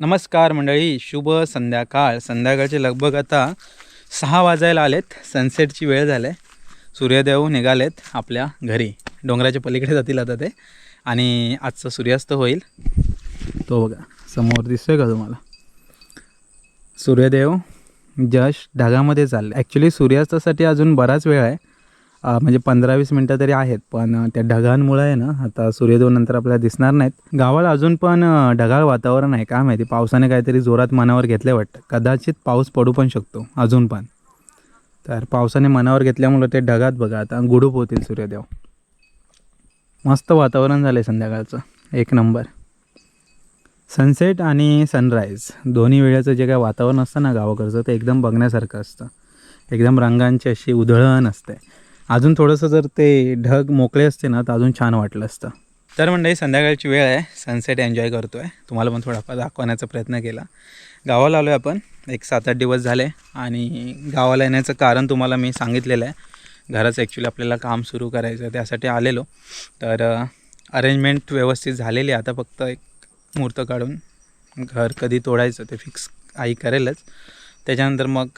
नमस्कार मंडळी शुभ संध्याकाळ. संध्याकाळचे लगभग आता सहा वाजायला आलेत. सनसेटची वेळ झाली आहे सूर्यदेव निघालेत आपल्या घरी. डोंगराच्या पलीकडे जातील आता ते. आणि आजचा सूर्यास्त होईल. तो बघा समोर दिसतोय का तुम्हाला? सूर्यदेव जस्ट ढगामध्ये चालले ॲक्च्युली सूर्यास्तासाठी अजून बराच वेळ आहे. म्हणजे पंधरा वीस मिनटं तरी आहेत पण त्या ढगांमुळे आहे ना आता सूर्योदय नंतर आपल्याला दिसणार नाहीत. गावाला अजून पण ढगाळ वातावरण आहे काय माहिती? पावसाने काहीतरी जोरात मनावर घेतलं वाटतं. कदाचित पाऊस पडू पण शकतो अजून पण. तर पावसाने मनावर घेतल्यामुळं ते ढगात बघा आता गुडूप होतील सूर्यदेव. मस्त वातावरण झालं आहे संध्याकाळचं. एक नंबर. सनसेट आणि सनराईज दोन्ही वेळेचं जे काय वातावरण असतं ना गावाकडचं ते एकदम बघण्यासारखं असतं. एकदम रंगांची अशी उधळण असते. अजून थोडंसं जर ते ढग मोकळे असते ना तर अजून छान वाटलं असतं. तर मंडळी संध्याकाळची वेळ आहे. सनसेट एन्जॉय करतो आहे तुम्हाला पण थोडाफार दाखवण्याचा प्रयत्न केला. गावाला आलो आहे आपण. एक सात आठ दिवस झाले आणि गावाला येण्याचं कारण तुम्हाला मी सांगितलेलं आहे. घरच ॲक्च्युली आपल्याला काम सुरू करायचं आहे त्यासाठी आलेलो. तर अरेंजमेंट व्यवस्थित झालेली आहे. आता फक्त एक मुहूर्त काढून घर कधी तोडायचं ते फिक्स आई करेलच. त्याच्यानंतर मग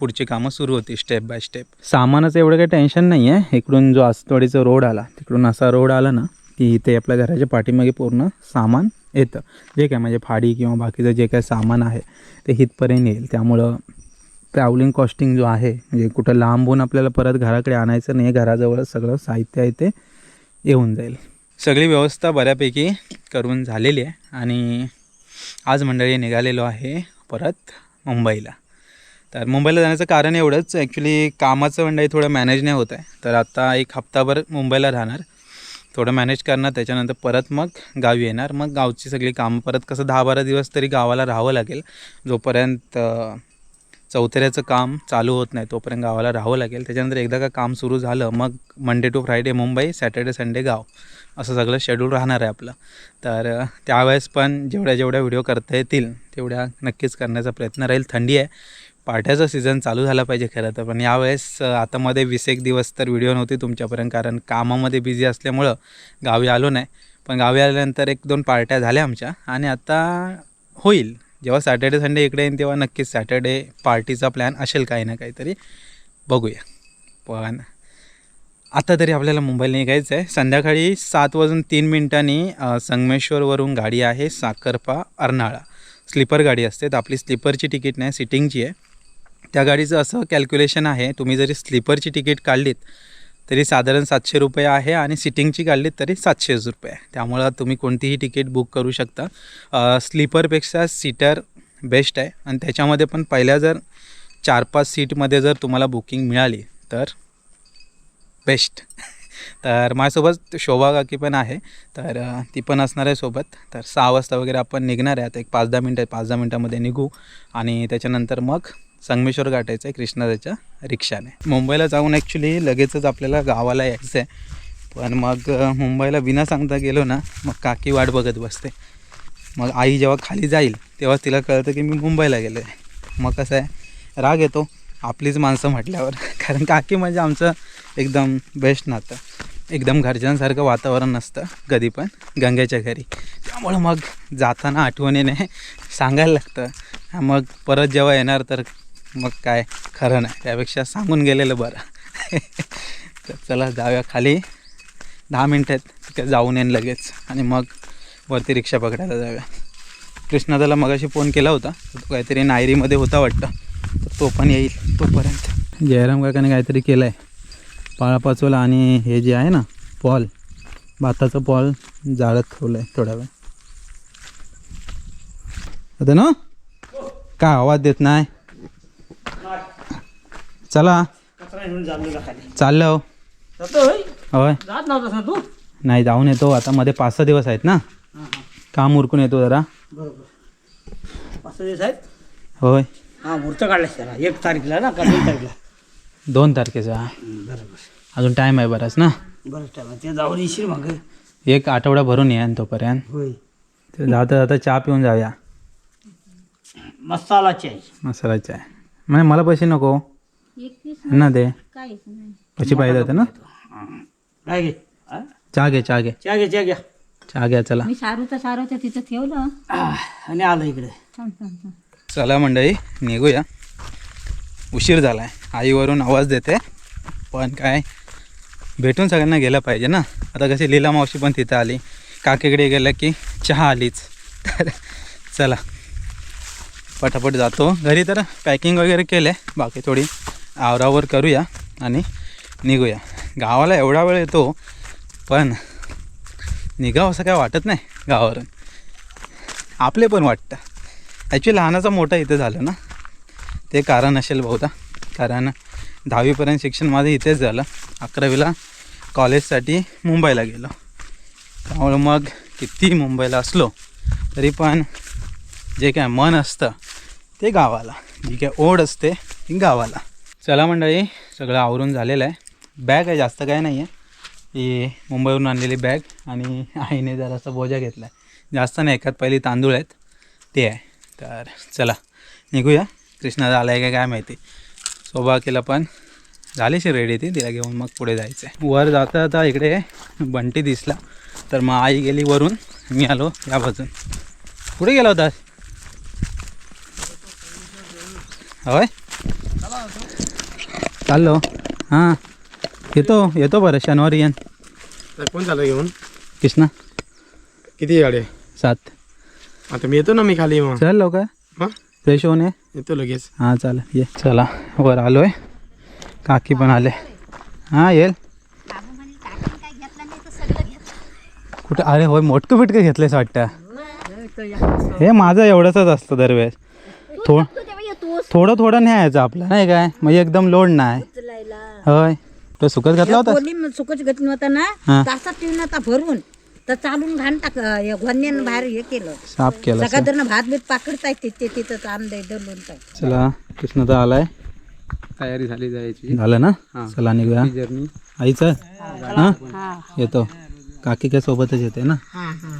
पुढची कामं सुरू होती स्टेप बाय स्टेप सामानाचं एवढं काही टेन्शन नाही आहे इकडून जो आसतवाडीचा रोड आला तिकडून असा रोड आला ना की ते आपल्या घराच्या पाठीमागे पूर्ण सामान येतं. जे काय म्हणजे फाडी किंवा बाकीचं जे काय सामान आहे ते हितपर्यंत येईल. त्यामुळं ट्रॅव्हलिंग कॉस्टिंग जो आहे म्हणजे कुठं लांबून आपल्याला परत घराकडे आणायचं नाही घराजवळच सगळं साहित्य आहे ते येऊन जाईल. सगळी व्यवस्था बऱ्यापैकी करून झालेली आहे. आणि आज मंडळी निघालेलो आहे परत मुंबईला. तर मुंबईला जाण्याचं कारण एवढंच. ॲक्च्युली कामाचं मंडळी थोडं मॅनेज नाही होत आहे. तर आता एक हप्ताभर मुंबईला राहणार. थोडं मॅनेज करणार. त्याच्यानंतर परत मग गावी येणार. मग गावची सगळी कामं. परत कसं दहा बारा दिवस तरी गावाला राहावं लागेल. जोपर्यंत चौथऱ्याचं काम चालू होत नाही तोपर्यंत गावाला राहावं लागेल. त्याच्यानंतर एकदा का काम सुरू झालं मग Monday to Friday Mumbai Saturday Sunday गाव. असं सगळं शेड्यूल राहणार आहे आपलं. तर त्यावेळेस पण जेवढ्या जेवढ्या व्हिडिओ करता येतील तेवढ्या नक्कीच करण्याचा प्रयत्न राहील. थंडी आहे. पाट्याचा सीझन चालू झाला पाहिजे खरं तर. पण यावेळेस आता मध्ये वीस एक दिवस तर व्हिडिओ नव्हती तुमच्यापर्यंत कारण कामामध्ये बिझी असल्यामुळं गावी आलो नाही. पण गावी आल्यानंतर एक दोन पार्ट्या झाल्या आमच्या. आणि आता होईल. जेव्हा सॅटर्डे संडे इकडे येईन तेव्हा नक्कीच सॅटर्डे पार्टीचा प्लॅन असेल काही ना काहीतरी. बघूया. पण आता तरी आपल्याला मुंबईला निघायचं आहे संध्याकाळी सात वाजून तीन मिनिटांनी संगमेश्वरवरून गाडी आहे साखरपा अर्नाळा. स्लीपर गाडी असते. तर आपली स्लीपरची तिकीट नाही सिटिंगची आहे. त्या गाडीचं असं कॅल्क्युलेशन आहे तुम्ही जरी स्लीपरची तिकीट काढलीत तरी साधारण सातशे रुपये आहे आणि सिटिंगची काढलीत तरी सातशेच रुपये आहे. त्यामुळं तुम्ही कोणतीही तिकीट बुक करू शकता. स्लीपरपेक्षा सीटर बेस्ट आहे. आणि त्याच्यामध्ये पण पहिल्या जर चार पाच सीटमध्ये जर तुम्हाला बुकिंग मिळाली तर बेस्ट तर माझ्यासोबत शोभा काकी पण आहे. तर ती पण असणार आहे सोबत. तर सहा वाजता वगैरे आपण निघणार आहे. आता एक पाच दहा मिनटं पाच दहा मिनटामध्ये निघू. आणि त्याच्यानंतर मग संगमेश्वर गाठायचं आहे कृष्णाच्या रिक्षाने. मुंबईला जाऊन ॲक्च्युली लगेचच आपल्याला गावाला यायचं आहे पण मग मुंबईला विना सांगता गेलो ना मग काकी वाट बघत बसते. मग आई जेव्हा खाली जाईल तेव्हा तिला कळतं की मी मुंबईला गेलो आहे मग कसं आहे राग येतो आपलीच माणसं म्हटल्यावर. कारण काकी म्हणजे आमचं एकदम बेस्ट नातं. एकदम घरच्यांसारखं वातावरण नसतं कधी पण गंगेच्या घरी. त्यामुळं मग जाताना आठवणीने सांगायला लागतं. मग परत जेव्हा येणार तर मग काय खरं नाही त्यापेक्षा सांगून गेलेलं बरं. तर चला जाऊया खाली. दहा मिनटं आहेत तिथे जाऊन येईन लगेच. आणि मग वरती रिक्षा पकडायला जाऊया. कृष्णादाला मगाशी फोन केला होता तो काहीतरी नायरीमध्ये होता वाटतं. तर तो पण येईल तोपर्यंत. जयराम काकाने काहीतरी केलं आहे पाळापाचोला आणि हे जे आहे ना पॉल भाताचं पॉल जाळत ठेवलं आहे थोडा वेळ. आता ना? काय आवाज देत नाही? चला. चाललो हो. होय? तू? नाही जाऊन येतो. आता मध्ये पाच सहा दिवस आहेत ना. हां हां. काम उरकून येतो जरा. बरोबर. पाच सहा दिवस आहेत? होय. हां मुहूर्त काढलास त्याला. एक तारीखला ना का दोन तारीखला? दोन तारखेचा. बरोबर. अजून टाईम आहे बराच ना. बरंच टाईम ते जाऊन येशील मग. एक आठवडा भरून या तोपर्यंत. होय. ते जाता जाता चहा पिऊन जाऊया. मसाला चाय. मसाला चाय. म्हणजे मला पैसे नको. ना दे. काहीच नाही. पैसे पाहिजे होते ना? काय घे? हा? चहा घे चहा घे. चहा घे चहा घ्या. चहा घ्या चला. मी सारूचं सारूचं तिथं ठेवलं. आह, आणि आलं इकडे. थांब, थांब, थांब. चला मंडळी निघूया. उशीर झाला आहे आईवरून आवाज देते. पण काय भेटून सगळ्यांना गेलं पाहिजे ना? आता कशी लीला मावशी पण तिथं आली. काकीकडे गेलं की चहा आलीच. तर चला. पटापट जातो. घरी तर पॅकिंग वगैरे केले बाकी थोडी आवरावर करूया आणि निघूया. गावाला एवढा वेळ येतो पण निघावं असं काय वाटत नाही गावावरून. आपले पण वाटतं. ॲक्च्युली लहानाचा मोठा इथे झालं ना. ते कारण असेल बहुधा. कारण दहावीपर्यंत शिक्षण माझं इथेच झालं. अकरावीला कॉलेजसाठी मुंबईला गेलो. त्यामुळं मग किती मुंबईला असलो तरी पण जे काय मन असतं ते गावाला. जी काय ओढ असते ती गावाला. चला मंडळी सगळं आवरून झालेलं आहे. बॅग आहे जास्त काय नाही आहे. ही मुंबईवरून आणलेली बॅग आणि आईने जरासा बोजा घेतला आहे जास्त नाही एकात पहिली तांदूळ आहेत. ते आहे. तर चला निघूया. कृष्णा आला आहे का काय माहिती. सौभाग्याला पण. झालीशी रेडी ती. तिला घेऊन मग पुढे जायचं आहे वर जाता जाता इकडे बंटी दिसला. तर मग आई गेली वरून. मी आलो या बाजून कुठे गेला होता होय? चाललो. हां. येतो येतो बरं शनिवारी येन तर कोण चाललं घेऊन? कृष्णा. किती गाडी? सात. आता मी येतो ना मी खाली मग. चल लवकर. हां? फ्रेश होऊन ये. येतो लगेच. हां चालेल. ये चला. वर आलो आहे काकी पण आले. हां येईल. बाबू म्हणे काकीने काय घेतलं नाही तर सगळं घेतलं कुठं? अरे होय मोठकं फिटकं घेतलंयस वाटतं. हे माझं एवढंच असतं दरवेळेस. थो तू तेव्हा येतोस थोडं थोडं न्यायचं आपलं नाही काय? म्हणजे एकदम लोड नाही. होय. तो सुकत घातला होता? कोणी सुकच घेतली होता हा. ना तासात ठेवून आता भरून तर चालून घाण टाक गोन्यानं बाहेर हे केलं. साफ केला सकाळनं भात बीत पाकडताय तिथे तिथं ताण दे दलून चला कृष्ण तर आलाय. तयारी झाली जायची. झालं ना? चला निघूया. जर्नी आईचं? हां. येतो. काकी काय सोबतच येते ना? हा हा.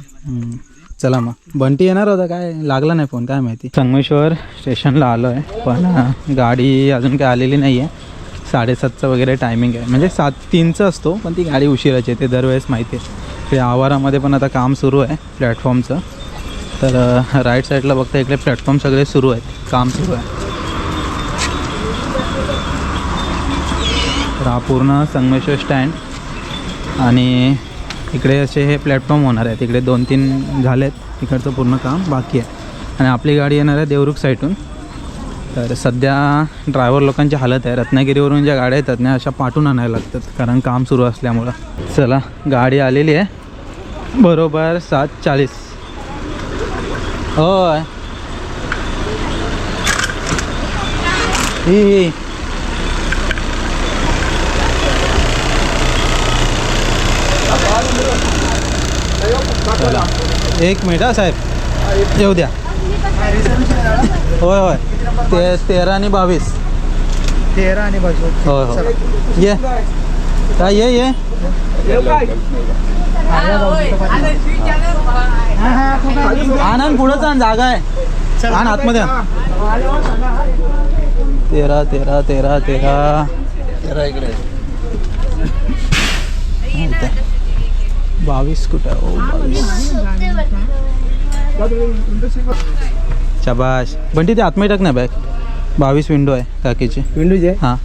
चला मग. बंटी येणार होता काय? लागला नाही फोन काय माहिती? संगमेश्वर स्टेशनला आलो आहे पण गाडी अजून काय आलेली नाही आहे साडेसातचं वगैरे टायमिंग आहे. म्हणजे सात तीनचं असतो पण ती गाडी उशिराची येते दरवेळेस माहिती आहे. ते आवारामध्ये पण आता काम सुरू आहे प्लॅटफॉर्मचं. तर राईट साईडला बघता इकडे प्लॅटफॉर्म सगळे सुरू आहेत. काम सुरू आहे. तर हा पूर्ण संगमेश्वर स्टँड आणि इकडे असे हे प्लॅटफॉर्म होणार आहे तिकडे दोन तीन झालेत. तिकडचं पूर्ण काम बाकी आहे. आणि आपली गाडी येणार आहे देवरुख साईडून तर सध्या ड्रायव्हर लोकांची हालत आहे. रत्नागिरीवरून ज्या गाड्या येतात ना अशा पाठून आणायला लागतात. कारण काम सुरू असल्यामुळं. चला गाडी आलेली आहे. बरोबर सात चाळीस. होय ही ही चला एक मिनिट हा साहेब. येऊ द्या. होय होय. ते तेरा आणि बावीस. तेरा आणि बाजू होय होय. ये. काय ये ये. आनंद पुढंच आण जागा आहे. आण आतमध्ये. तेरा तेरा तेरा तेरा. तेरा इकडे. बावीस कुठं? आहे? ओ बावीस. शाबाश बंटी ते आतमध्ये टाक ना बॅग. बावीस विंडो आहे काकीची. विंडूचे हां.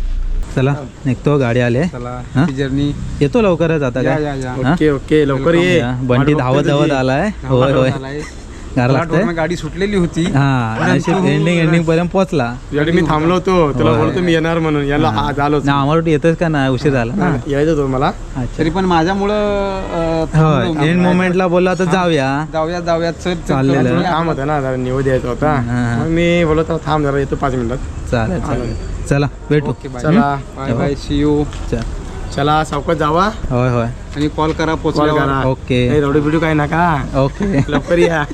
चला निघतो गाडी आले. चला हा? जर्नी येतो लवकरच आता काय हा? ओके ओके लवकर ये. बंटी धावत धावत. आलाय. हा, होय होय. लागतंय. गाडी सुटलेली होती. हा नशीब एंडिंग एंडिंग पर्यंत पोहोचला. मी थांबलो होतो. तुला. बोलतो मी येणार म्हणून. याला आज आलो ना आम्हाला वाटतं येतच का नाही उशीर झाला. ना यायचं होतं मला. अच्छा. तरी पण माझ्यामुळं होय एंड मोमेंटला बोलला तर जाऊया. जाऊया जाऊया. चल चल, चाललेलं. थोडं काम होतं ना जरा द्यायचा होता. हा. मग मी बोलत होतो, थांब जरा येतो पाच मिनिटात. चालेल चालेल. चला भेटू. चला बाय बाय सी यू चल. चला सावकाश जावा. होय होय. आणि कॉल करा कॉल करा. ओके. नाही रवडी बिडू काय नका. ओके. लवकर या.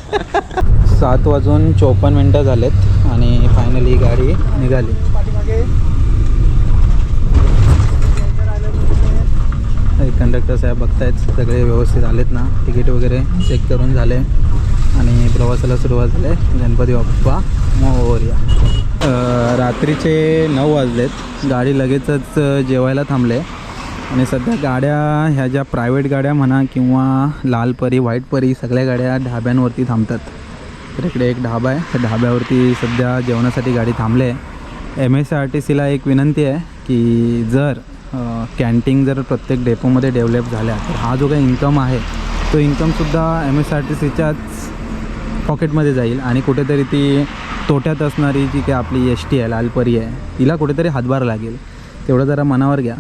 सात वाजून चोपन्न मिनटं झालेत आणि फायनली गाडी निघाली. कंडक्टर साहेब बघतायत सगळे व्यवस्थित आलेत ना? तिकीट वगैरे चेक करून झाले. आणि प्रवासाला सुरुवात झाली. गणपती बाप्पा मोर्या रात्रीचे नऊ वाजलेत. गाडी लगेचच जेवायला थांबले. आणि सध्या गाड्या ह्या ज्या प्रायव्हेट गाड्या म्हणा किंवा लाल परी व्हाईट परी सगळ्या गाड्या ढाब्यांवरती थांबतात. तर इकडे एक ढाबा आहे. त्या ढाब्यावरती सध्या जेवणासाठी गाडी थांबली आहे. एम एस आर टी सीला एक विनंती आहे की जर कॅन्टीन जर प्रत्येक डेपोमध्ये डेव्हलप झाल्या तर हा जो काही इन्कम आहे तो इन्कमसुद्धा एम एस आर टी सीच्याच पॉकेटमध्ये जाईल. आणि कुठेतरी ती तोट्यात असणारी जी काही आपली एस टी आहे लालपरी आहे तिला कुठेतरी हातभार लागेल. तेवढं जरा मनावर घ्या.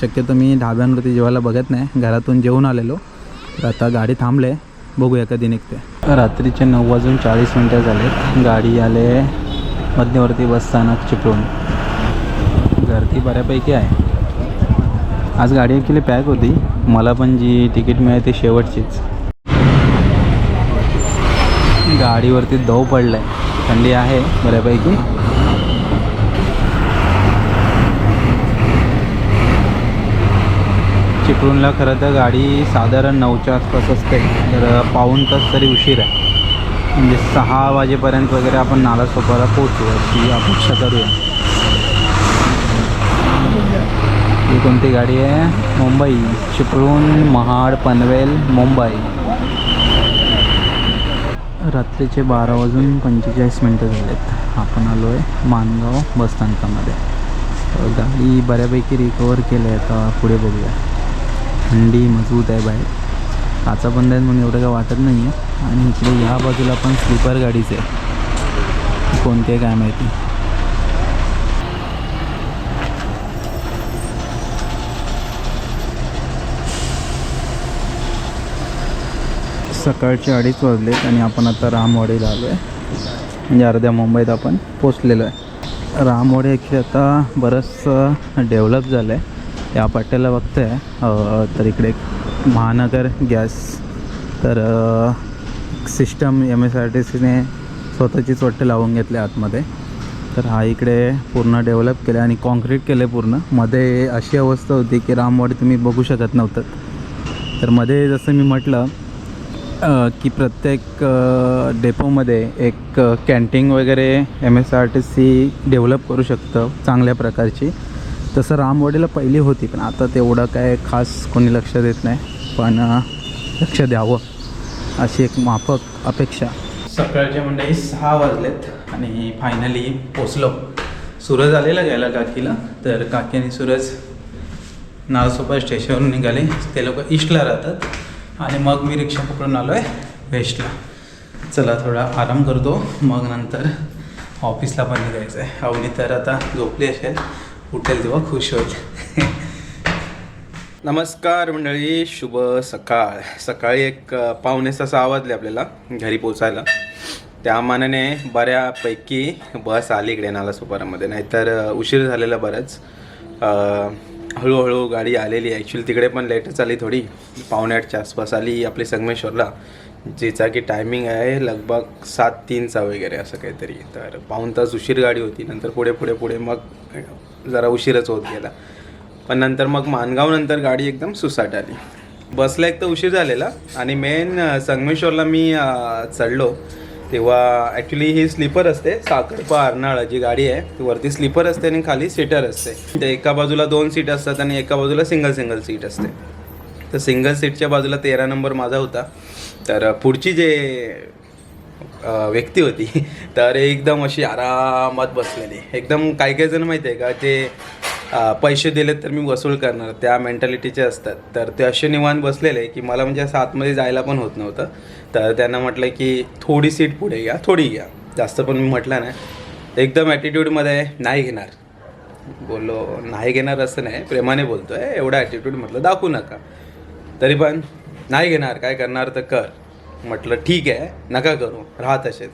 शक्यतो मी ढाब्यांवरती जेवायला बघत नाही. घरातून जेवून आलेलो. तर आता गाडी थांबले. बघूया कधी निघते. रात्रीचे नऊ वाजून चाळीस मिनटं झालेत. गाडी आले मध्यवर्ती बस स्थानक चिपळूण. गर्दी बऱ्यापैकी आहे. आज गाडी ॲक्च्युली पॅक होती. मला पण जी तिकीट मिळाली ती शेवटचीच. गाडीवरती दव आहे थंडी आहे बऱ्यापैकी. चिपळूणला खरं तर गाडी साधारण नऊच्या आसपास असते. तर पाऊण तास तरी उशीर आहे. म्हणजे सहा वाजेपर्यंत वगैरे आपण नालासोपारा पोहोचू अशी अपेक्षा करूया. ही कोणती गाडी आहे? मुंबई. चिपळूण महाड पनवेल मुंबई. रात्रीचे बारा वाजून पंचेचाळीस मिनटं झालेत. आपण आलो आहे मानगाव बसस्थानकामध्ये गाडी बऱ्यापैकी रिकवर केलं आहे. आता पुढे बघूया. थंडी मजबूत आहे बाहेर. काचा बंद आहेत म्हणून एवढं काय वाटत नाही आहे. आणि इकडे ह्या बाजूला पण स्लीपर गाडीच आहे. कोणती आहे काय माहिती. सकाळचे अडीच वाजलेत आणि आपण आता रामवाडीला आलो आहे म्हणजे अर्ध्या मुंबईत आपण पोचलेलो आहे. रामवाडी ॲक्च्युली आता बरंचसं डेव्हलप झालं आहे या पट्ट्याला बघतोय. आहे तर इकडे महानगर गॅस. तर system M S R T सीने स्वतःचीच वाटते लावून घेतले आतमध्ये. तर हा इकडे पूर्ण डेव्हलप केलं आणि कॉन्क्रीट केलं पूर्ण. मध्ये अशी अवस्था होती की रामवाडी तुम्ही बघू शकत नव्हतं तर मध्ये जसं मी म्हटलं की प्रत्येक डेपोमध्ये एक कॅन्टीन वगैरे M S R T C develop करू शकतं चांगल्या प्रकारची. तसं रामवाडीला पहिली होती पण आता तेवढं काय खास कोणी लक्ष देत नाही. पण लक्ष द्यावं अशी एक माफक अपेक्षा. सकाळचे म्हणजे सहा वाजलेत आणि फायनली पोचलो सूरज आलेला घ्यायला काकीला तर काकी आणि सूरज नालसोपा स्टेशनवरून निघाले. ते लोक ईस्टला राहतात आणि मग मी रिक्षा पकडून आलो आहे वेस्टला चला थोडा आराम करतो. मग नंतर ऑफिसला पण निघायचं आहे अवनी तर आता झोपली असेल. उठेल तेव्हा खुश होईल. नमस्कार मंडळी शुभ सकाळ. सकाळी एक अ, पावणे सहा वाजले आपल्याला घरी पोचायला त्या मानाने बऱ्यापैकी बस आली इकडे नालासोपारामध्ये नाहीतर उशीर झालेला बराच. हळूहळू गाडी आलेली ॲक्च्युली तिकडे पण लेटच आली थोडी. पावणे आठच्या आसपास आली आपली संगमेश्वरला. जिचा की टायमिंग आहे लगभग सात तीनचा वगैरे असं काहीतरी. तर पाऊन तास उशीर गाडी होती. नंतर पुढे पुढे पुढे मग जरा उशीरच होत गेला. पण नंतर मग मानगाव नंतर गाडी एकदम सुसाट आली. बसला एक तर उशीर झालेला आणि मेन संगमेश्वरला मी चढलो. तेव्हा ॲक्च्युली ही स्लीपर असते साखरपा अर्नाळा जी गाडी आहे ती वरती स्लीपर असते आणि खाली सीटर असते. ते एका बाजूला दोन सीट असतात आणि एका बाजूला सिंगल सिंगल सीट असते. तर सिंगल सीटच्या बाजूला तेरा नंबर माझा होता. तर पुढची जे व्यक्ती होती. तर एकदम अशी आरामात बसलेली. एकदम काही काही जण माहिती आहे का जे पैसे दिलेत तर मी वसूल करणार त्या मेंटॅलिटीचे असतात. तर ते असे निवांत बसलेले की मला म्हणजे असं आतमध्ये जायला पण होत नव्हतं. तर त्यांना म्हटलं की थोडी सीट पुढे घ्या थोडी घ्या. जास्त पण मी म्हटलं नाही. एकदम ॲटिट्यूडमध्ये नाही घेणार. बोललो नाही घेणार असं नाही. प्रेमाने बोलतो आहे एवढा ॲटिट्यूड म्हटलं दाखवू नका. तरी पण नाही घेणार. काय करणार तर कर. म्हटलं ठीक आहे नका करू राहा तसेच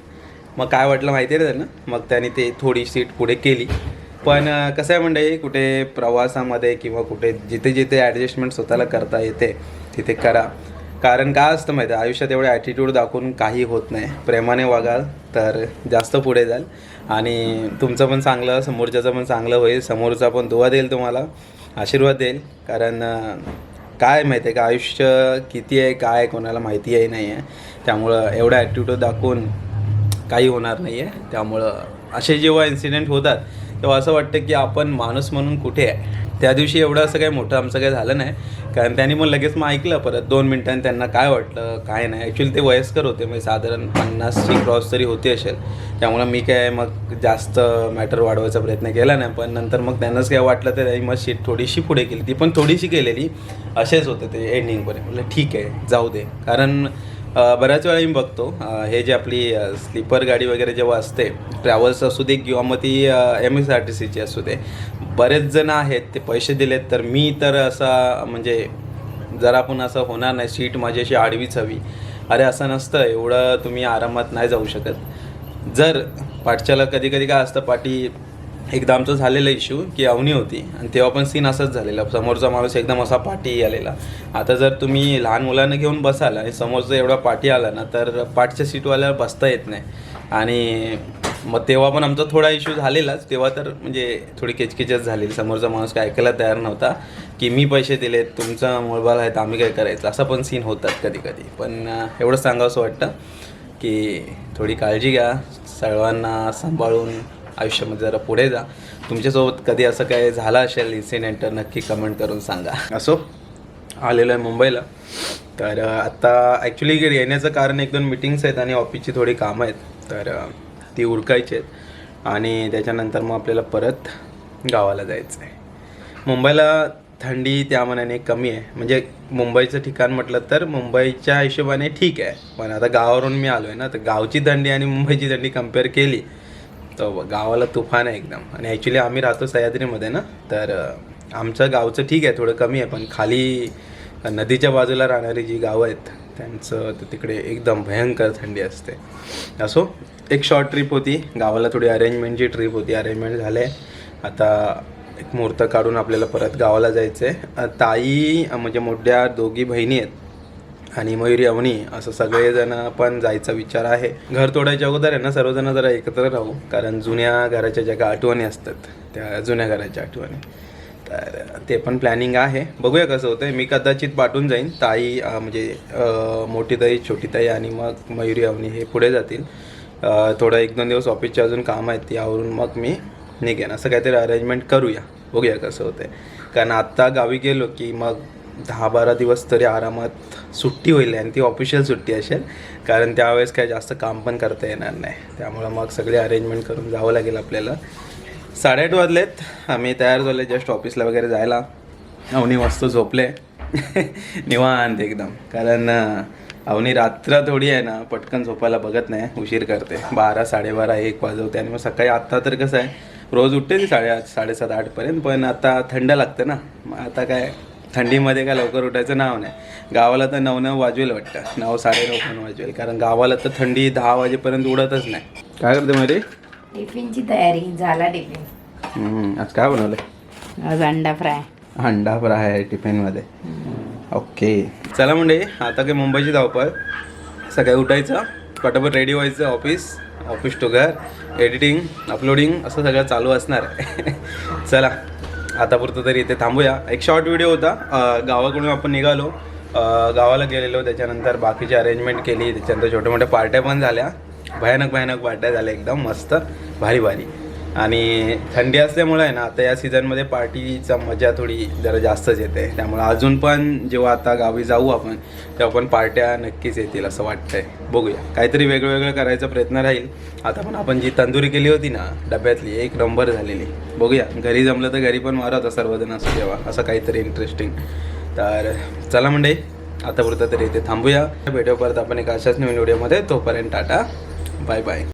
मग काय वाटलं माहिती आहे त्यांना? मग त्याने ते थोडी सीट पुढे केली. पण कसं आहे म्हणजे कुठे प्रवासामध्ये किंवा कुठे जिथे जिथे ॲडजस्टमेंट स्वतःला करता येते तिथे करा. कारण काय असतं माहिती आहे? आयुष्यात एवढे ॲटिट्यूड दाखवून काही होत नाही. प्रेमाने वागाल तर जास्त पुढे जाल. आणि तुमचं पण चांगलं समोरच्याचं पण चांगलं होईल. समोरचा पण दुवा देईल तुम्हाला आशीर्वाद देईल. कारण काय माहिती आहे का? आयुष्य किती आहे काय आहे, कोणाला माहिती आहे नाही आहे. त्यामुळं एवढा ॲटिट्यूड दाखवून काही होणार नाही आहे त्यामुळं असे जेव्हा इन्सिडेंट होतात तेव्हा असं वाटतं की आपण माणूस म्हणून कुठे आहे? त्या दिवशी एवढं असं काही मोठं आमचं काही झालं नाही. कारण त्यांनी मग लगेच मग ऐकलं परत दोन मिनिटांनी त्यांना काय वाटलं काय नाही. ॲक्च्युली ते वयस्कर होते म्हणजे साधारण पन्नासची क्रॉस तरी होती असेल. त्यामुळं मी काय मग जास्त मॅटर वाढवायचा प्रयत्न केला नाही. पण नंतर मग त्यांनाच काय वाटलं तर मग शीट थोडीशी पुढे केली. ती पण थोडीशी केलेली. असेच होते ते एंडिंगपर्यंत म्हटलं ठीक आहे जाऊ दे. कारण बऱ्याच वेळा मी बघतो हे जे आपली स्लीपर गाडी वगैरे जेव्हा असते ट्रॅव्हल्स असू दे किंवा मग ती एम एस आर टी सीची असू दे बरेच जण आहेत ते पैसे दिलेत तर मी तर असा म्हणजे जरा आपण असं होणार नाही सीट माझी अशी आडवीच हवी. अरे असं नसतं एवढं तुम्ही आरामात नाही जाऊ शकत. जर पाठच्याला कधी कधी काय असतं पाठी एकदा आमचं झालेलं इश्यू की अवनी होती. आणि तेव्हा पण सीन असंच झालेला. समोरचा माणूस एकदम असा पाठी आलेला. आता जर तुम्ही लहान मुलांना घेऊन बसाल आणि समोरचा एवढा पाठी आला ना तर पाठच्या सीटवाल्याला बसता येत नाही. आणि मग तेव्हा पण आमचा थोडा इश्यू झालेलाच. तेव्हा तर म्हणजे थोडी किचकिचच झालेली. समोरचा माणूस काय ऐकायला तयार नव्हता की मी पैसे दिलेत तुमचा मोबाईल आहे तर आम्ही काय करायचं? असं पण सीन होतात कधी कधी पण एवढं सांगावं असं वाटतं की थोडी काळजी घ्या. सर्वांना सांभाळून आयुष्यामध्ये जरा पुढे जा. तुमच्यासोबत कधी असं काय झालं असेल इन्सिडेंट तर नक्की कमेंट करून सांगा. असो. आलेलो आहे मुंबईला. तर अ, आता ॲक्च्युली येण्याचं कारण एक दोन मिटिंग्स आहेत आणि ऑफिसची थोडी कामं आहेत. तर ती उरकायची आहेत. आणि त्याच्यानंतर मग आपल्याला परत गावाला जायचं आहे मुंबईला थंडी त्या मनाने कमी आहे. म्हणजे मुंबईचं ठिकाण म्हटलं तर मुंबईच्या हिशोबाने ठीक आहे. पण आता गावावरून मी आलो आहे ना तर गावची थंडी आणि मुंबईची थंडी कंपेअर केली तर गावाला तुफान आहे एकदम. आणि ॲक्च्युली आम्ही राहतो सह्याद्रीमध्ये ना तर आमचं गावचं ठीक आहे थोडं कमी आहे पण खाली नदीच्या बाजूला राहणारी जी गावं आहेत त्यांचं तर तिकडे एकदम भयंकर थंडी असते. असो एक शॉर्ट ट्रिप होती गावाला थोडी अरेंजमेंटची ट्रिप होती अरेंजमेंट झाले आता एक मुहूर्त काढून आपल्याला परत गावाला जायचं आहे ताई म्हणजे मोठ्या दोघी बहिणी आहेत आणि मयुरी अवनी असं सगळेजण पण जायचा विचार आहे. घर तोडायच्या अगोदर आहे ना सर्वजण जरा एकत्र राहू कारण जुन्या घराच्या ज्या काही आठवणी असतात त्या जुन्या घराच्या आठवणी. तर ते पण प्लॅनिंग आहे. बघूया कसं होतं मी कदाचित पाठवून जाईन. ताई म्हणजे मोठी ताई छोटी ताई आणि मग मयुरी अवनी हे पुढे जातील. थोडं एक दोन दिवस ऑफिसचे अजून काम आहेत यावरून मग मी निघेन. असं काहीतरी अरेंजमेंट करूया. बघूया कसं होतंय. कारण आत्ता गावी गेलो की मग दहा बारा दिवस तरी आरामात सुट्टी होईल आणि ती ऑफिशियल सुट्टी असेल. कारण त्यावेळेस काय जास्त काम पण करता येणार नाही. त्यामुळं मग सगळे अरेंजमेंट करून जावं लागेल आपल्याला. साडेआठ वाजलेत. आम्ही तयार झाले जस्ट ऑफिसला वगैरे जायला. अवनी मस्त झोपले. निवांत एकदम. कारण अवनी रात्र थोडी आहे ना पटकन झोपायला बघत नाही. उशीर करते. बारा साडेबारा एक वाजवते. आणि मग सकाळी आत्ता तर कसं आहे रोज उठते ती साडेआठ साडेसात आठपर्यंत. पण आता थंड लागतं ना. मग आता काय थंडीमध्ये काय लवकर उठायचं नाव नाही. गावाला तर नऊ नऊ वाजवेल वाटतं. नऊ साडेनऊ पण वाजवेल. कारण गावाला तर थंडी दहा वाजेपर्यंत उडतच नाही. काय करते मध्ये टिफिनची तयारी. झाला टिफिन. आज काय बनवलंय? आज अंडा फ्राय. अंडा फ्राय आहे टिफिनमध्ये. ओके. चला म्हणजे आता काय मुंबईची धावपळ. सकाळी उठायचं पटापट रेडी व्हायचं ऑफिस ऑफिस टू घर एडिटिंग अपलोडिंग असं सगळं चालू असणार आहे. चला. आतापुरतं तरी इथे थांबूया. एक शॉर्ट व्हिडिओ होता. गावाकडून आपण निघालो. गावाला गेलेलो. त्याच्यानंतर बाकीची अरेंजमेंट केली. त्याच्यानंतर छोट्या मोठ्या पार्ट्या पण झाल्या. भयानक भयानक पार्ट्या झाल्या. एकदम मस्त. भारी भारी आणि थंडी असल्यामुळे आहे ना आता या सीझनमध्ये पार्टीचा मजा थोडी जरा जास्तच येते. त्यामुळे अजून पण जेव्हा आता गावी जाऊ आपण तेव्हा पण पार्ट्या नक्कीच येतील असं वाटतंय. बघूया. काहीतरी वेगळं वेगळं करायचा प्रयत्न राहील. आता पण आपण जी तंदुरी केली होती ना डब्यातली एक नंबर झालेली. बघूया. घरी जमलं तर घरी पण मारा होता सर्वजण असं तेव्हा असं काहीतरी इंटरेस्टिंग तर चला म्हणजे आतापुरतं तरी इथे थांबूया. भेटू परत आपण एक अशाच नवीन व्हिडिओमध्ये तोपर्यंत टाटा. Bye bye